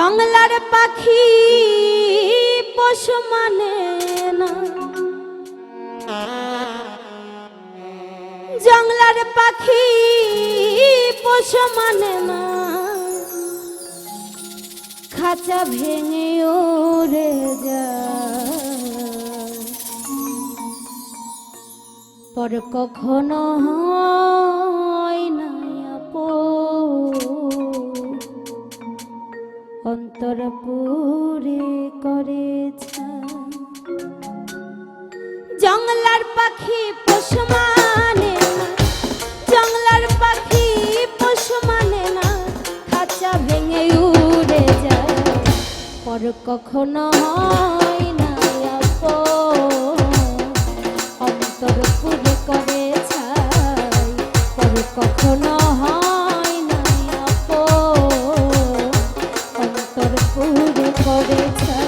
জঙ্গলার পাখি পশু মানে না। জঙ্গলার পাখি পশু মানে না। খাঁচা ভেঙে ওরে যা পর কখনো পাখি পোষ মানে না। জঙ্গলার পাখি পোষ মানে না। খাঁচা ভেঙে উড়ে যায়। পর কখনো হয় না অন্তর পুরে করে ছাই। পর কখনো হয় না অন্তর পুরে করে ছাই।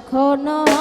kokono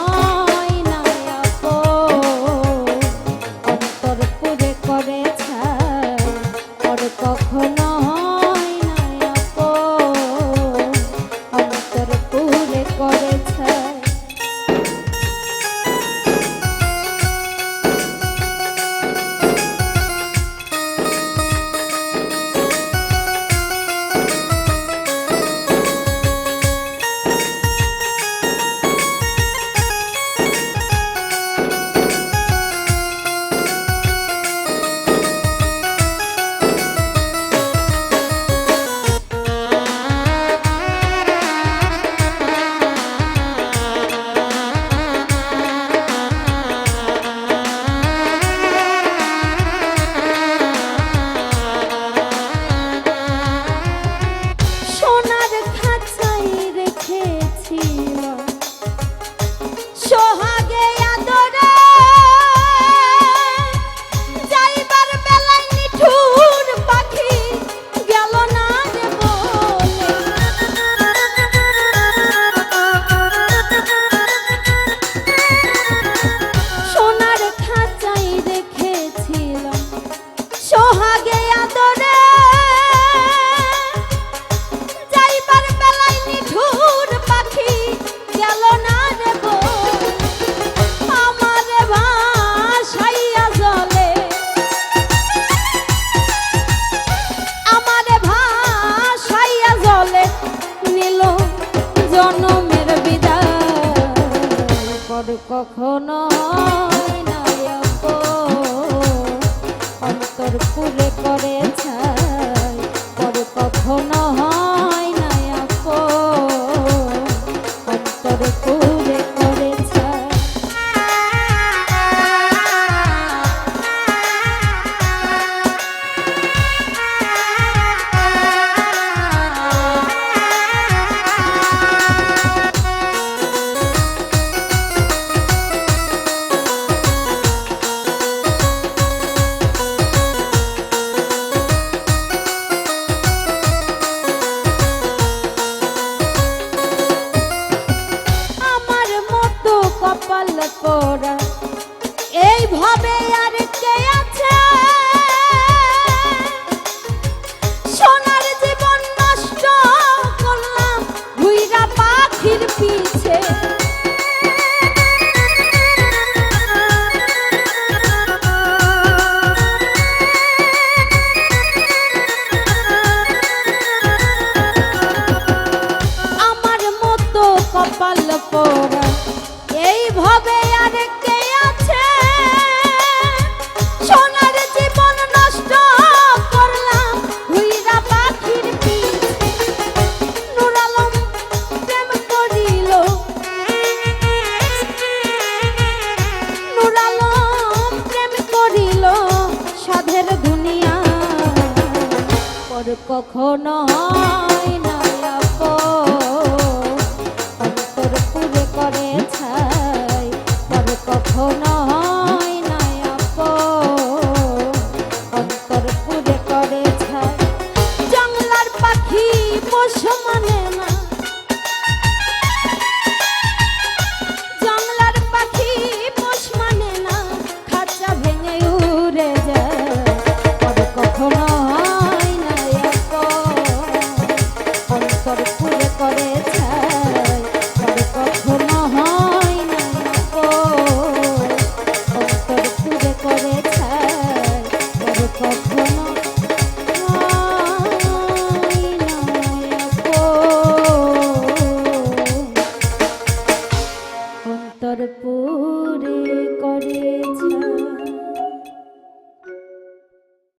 পর কখনো অন্তর পুরে করে ছাই পর কখনো কখনো হয় করে পুরো